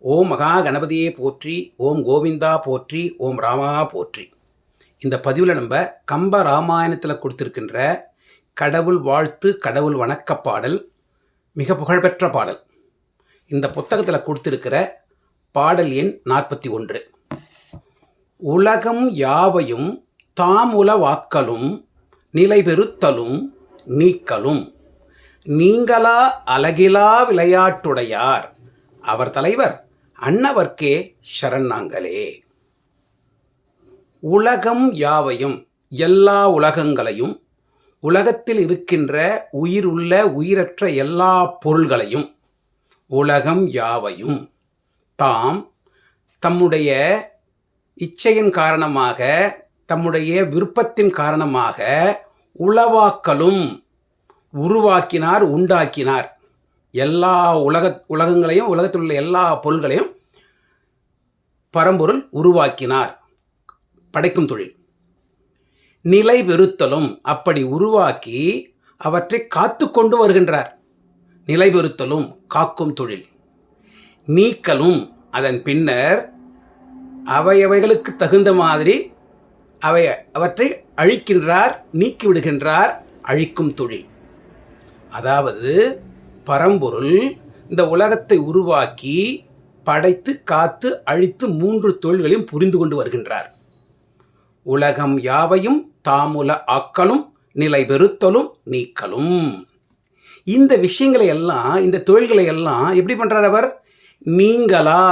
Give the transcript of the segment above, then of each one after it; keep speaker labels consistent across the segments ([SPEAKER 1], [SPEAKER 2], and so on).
[SPEAKER 1] ஓம் மகா கணபதியே போற்றி ஓம் கோவிந்தா போற்றி ஓம் ராமா போற்றி. இந்த பதிவில் நம்ம கம்ப ராமாயணத்தில் கொடுத்துருக்கின்ற கடவுள் வாழ்த்து கடவுள் வணக்க பாடல் மிக புகழ்பெற்ற பாடல். இந்த புத்தகத்தில் கொடுத்துருக்கிற பாடல் எண் நாற்பத்தி ஒன்று. உலகம் யாவையும் தாமுல வாக்கலும் நிலைபெறுத்தலும் நீக்கலும். நீங்களா அழகிலா விளையாட்டுடையார். அவர் தலைவர் அன்னவர்க்கே சரணாங்களே. உலகம் யாவையும் எல்லா உலகங்களையும் உலகத்தில் இருக்கின்ற உயிர் உள்ள உயிரற்ற எல்லா பொருள்களையும் உலகம் யாவையும் தாம் தம்முடைய இச்சையின் காரணமாக தம்முடைய விருப்பத்தின் காரணமாக உளவாக்கலும் உருவாக்கினார் உண்டாக்கினார். எல்லா உலக உலகங்களையும் உலகத்தில் உள்ள எல்லா பொருள்களையும் பரம்பொருள் உருவாக்கினார். படைக்கும் தொழில். நிலை வெறுத்தலும் அப்படி உருவாக்கி அவற்றை காத்து கொண்டு வருகின்றார். நிலை வெறுத்தலும் காக்கும் தொழில். நீக்கலும் அதன் பின்னர் அவையவைகளுக்கு தகுந்த மாதிரி அவை அவற்றை அழிக்கின்றார் நீக்கிவிடுகின்றார் அழிக்கும் தொழில். அதாவது பரம்பொருள் இந்த உலகத்தை உருவாக்கி படைத்து காத்து அழித்து மூன்று தொழில்களையும் புரிந்து கொண்டு வருகின்றார். உலகம் யாவையும் தாமுல ஆக்கலும் நிலை பெறுத்தலும் நீக்கலும். இந்த விஷயங்களை எல்லாம் இந்த தொழில்களை எல்லாம் எப்படி பண்ணுறார் அவர்? நீங்களா?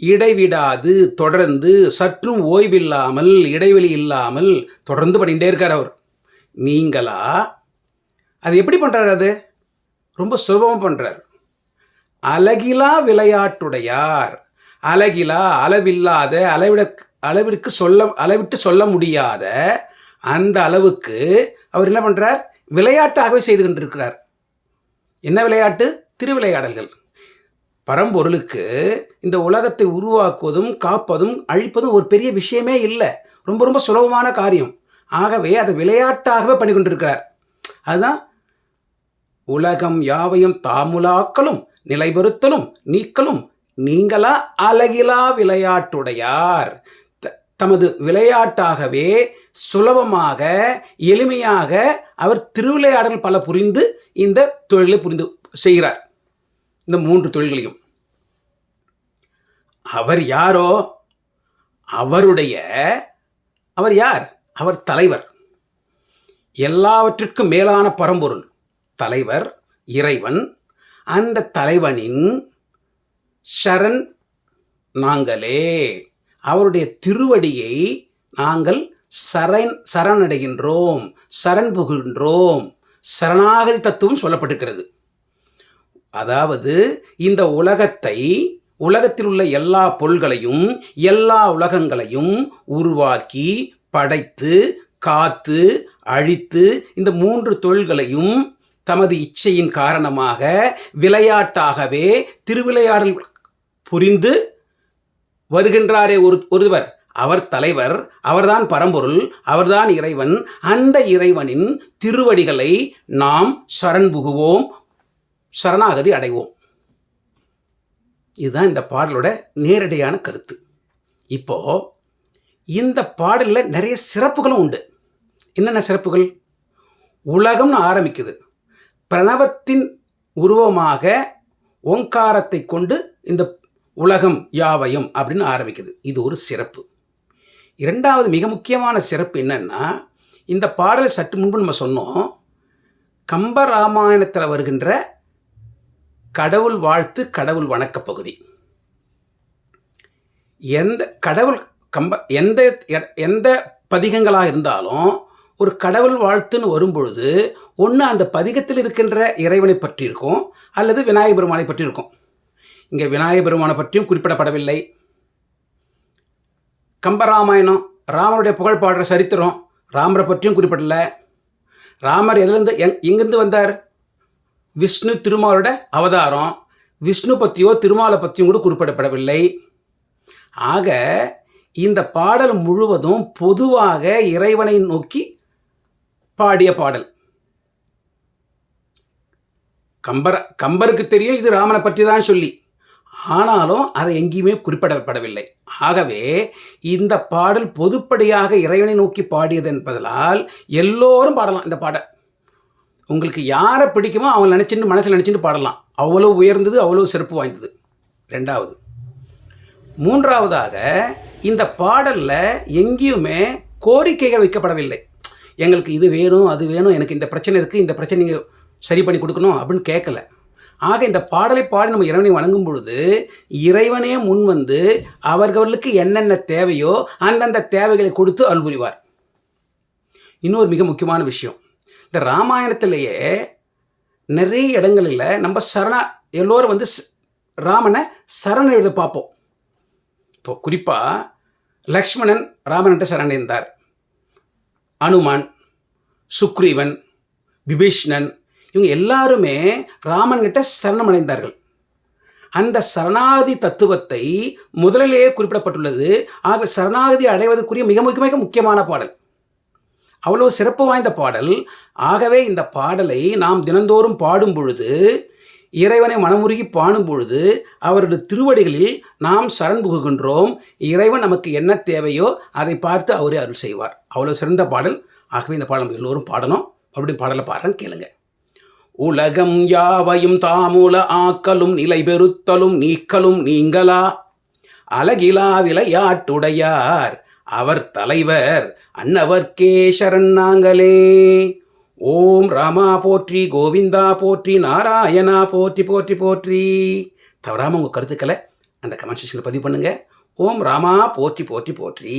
[SPEAKER 1] இடைவிடாது தொடர்ந்து சற்றும் ஓய்வில்லாமல் இடைவெளி இல்லாமல் தொடர்ந்து பண்ணிகிட்டே இருக்கார் அவர். நீங்களா? அது எப்படி பண்ணுறாரு அது? ரொம்ப சுலபமாக பண்ணுறார் அழகிலா விளையாட்டுடையார். அழகிலா அளவில்லாத அளவிட அளவிற்கு சொல்ல அளவிட்டு சொல்ல முடியாத அந்த அளவுக்கு அவர் என்ன பண்ணுறார் விளையாட்டாகவே செய்து கொண்டிருக்கிறார். என்ன விளையாட்டு? திருவிளையாடல்கள். பரம்பொருளுக்கு இந்த உலகத்தை உருவாக்குவதும் காப்பதும் அழிப்பதும் ஒரு பெரிய விஷயமே இல்லை. ரொம்ப ரொம்ப சுலபமான காரியம். ஆகவே அதை விளையாட்டாகவே பண்ணி கொண்டிருக்கிறார். அதுதான் உலகம் யாவையும் தாமுலாக்களும் நிலைபெறுத்தலும் நீக்கலும் நீங்களா அழகிலா விளையாட்டுடையார். த- தமது விளையாட்டாகவே சுலபமாக எளிமையாக அவர் திருவிளையாடல் பல புரிந்து இந்த தொழிலை புரிந்து செய்கிறார். இந்த மூன்று தொழில்களையும். அவர் யாரோ? அவருடைய அவர் யார்? அவர் தலைவர். எல்லாவற்றிற்கும் மேலான பரம்பொருள் தலைவர் இறைவன் அந்த தலைவனின் சரண் நாங்களே. அவருடைய திருவடியை நாங்கள் சரண் சரணடைகின்றோம் சரண் புகின்றோம் சரணாகதி தத்துவம் சொல்லப்பட்டிருக்கிறது. அதாவது இந்த உலகத்தை உலகத்தில் உள்ள எல்லா பொருள்களையும் எல்லா உலகங்களையும் உருவாக்கி படைத்து காத்து அழித்து இந்த மூன்று தொழில்களையும் தமது இச்சையின் காரணமாக விளையாட்டாகவே திருவிளையாடல் புரிந்து வருகின்றாரே ஒரு ஒருவர். அவர் தலைவர் அவர்தான் பரம்பொருள் அவர்தான் இறைவன். அந்த இறைவனின் திருவடிகளை நாம் சரண் புகுவோம் சரணாகதி அடைவோம். இதுதான் இந்த பாடலோட நேரடியான கருத்து. இப்போ இந்த பாடலில் நிறைய சிறப்புகளும் உண்டு. என்னென்ன சிறப்புகள்? உலகம்னு ஆரம்பிக்குது. பிரணவத்தின் உருவமாக ஓங்காரத்தை கொண்டு இந்த உலகம் யாவையும் அப்படின்னு ஆரம்பிக்குது. இது ஒரு சிறப்பு. இரண்டாவது மிக முக்கியமான சிறப்பு என்னன்னா இந்த பாடல் சற்று முன்பு நம்ம சொன்னோம். கம்பராமாயணத்தில் வருகின்ற கடவுள் வாழ்த்து கடவுள் வணக்க பகுதி. எந்த கடவுள் கம்ப எந்த எந்த பதிகங்களாக இருந்தாலும் ஒரு கடவுள் வாழ்த்துன்னு வரும்பொழுது ஒன்று அந்த பதிகத்தில் இருக்கின்ற இறைவனை பற்றி இருக்கும் அல்லது விநாயகப் பெருமானை பற்றி இருக்கும் இங்கே விநாயகப் பெருமானை பற்றியும் குறிப்பிடப்படவில்லை. கம்பராமாயணம் ராமருடைய புகழ் பாடுற சரித்திரம் ராமரை பற்றியும் குறிப்பிடல. ராமர் எதுலேருந்து எங் எங்கேருந்து வந்தார்? விஷ்ணு திருமாலோட அவதாரம். விஷ்ணு பற்றியோ திருமாலை பற்றியும் கூட குறிப்பிடப்படவில்லை. ஆக இந்த பாடல் முழுவதும் பொதுவாக இறைவனை நோக்கி பாடிய பாடல். கம்பர கம்பருக்கு தெரியும் இது ராமனை பற்றி தான் சொல்லி. ஆனாலும் அதை எங்கேயுமே குறிப்பிடப்படவில்லை. ஆகவே இந்த பாடல் பொதுப்படியாக இறைவனை நோக்கி பாடியது என்பதால் எல்லோரும் பாடலாம் இந்த பாடல். உங்களுக்கு யாரை பிடிக்குமோ அவங்க நினச்சிட்டு மனசில் நினச்சிட்டு பாடலாம். அவ்வளோ உயர்ந்தது அவ்வளோ சிறப்பு வாய்ந்தது. ரெண்டாவது. மூன்றாவதாக இந்த பாடலில் எங்கேயுமே கோரிக்கைகள் வைக்கப்படவில்லை. எங்களுக்கு இது வேணும் அது வேணும் எனக்கு இந்த பிரச்சனை இருக்குது இந்த பிரச்சனை நீங்கள் சரி பண்ணி கொடுக்கணும் அப்படின்னு கேட்கல ஆக இந்த பாடலை பாடி நம்ம இறைவனை வணங்கும் பொழுது இறைவனே முன் வந்து அவர்களுக்கு என்னென்ன தேவையோ அந்தந்த தேவைகளை கொடுத்து அல்புரிவார் இன்னொரு மிக முக்கியமான விஷயம். இந்த ராமாயணத்திலேயே நிறைய இடங்களில் நம்ம சரணா எல்லோரும் வந்து ராமனை சரண எழுத பார்ப்போம். இப்போ குறிப்பாக லக்ஷ்மணன் ராமன்கிட்ட சரணடைந்தார் அனுமான் சுக்ரீவன் விபீஷ்ணன் இவங்க எல்லாருமே ராமன்கிட்ட சரணமடைந்தார்கள். அந்த சரணாகதி தத்துவத்தை முதலிலேயே குறிப்பிடப்பட்டுள்ளது. ஆக சரணாகதி அடைவதற்குரிய மிக மிக மிக முக்கியமான பாடல். அவ்வளோ சிறப்பு வாய்ந்த பாடல். ஆகவே இந்த பாடலை நாம் தினந்தோறும் பாடும் பொழுது இறைவனை மனமுருகி பாடும் பொழுது அவரது திருவடிகளில் நாம் சரண் புகுகின்றோம். இறைவன் நமக்கு என்ன தேவையோ அதை பார்த்து அவரே அருள் செய்வார். அவ்வளோ சிறந்த பாடல். ஆகவே இந்த பாடல் நம்ம எல்லோரும் பாடணும். மறுபடியும் பாடலை பாடுறேன் கேளுங்க. உலகம் யாவையும் தாமூல ஆக்கலும் நிலை பெறுத்தலும் நீக்கலும் நீங்களா? அழகிலா விளையாட்டுடையார். அவர் தலைவர் அன்னவர்க்கே சரண் நாங்களே. ஓம் ராமா போற்றி கோவிந்தா போற்றி நாராயணா போற்றி போற்றி போற்றி. தவறாமல் உங்கள் கருத்துக்களை அந்த கமெண்ட் செக்ஷனில் பதிவு பண்ணுங்கள் ஓம் ராமா போற்றி போற்றி போற்றி.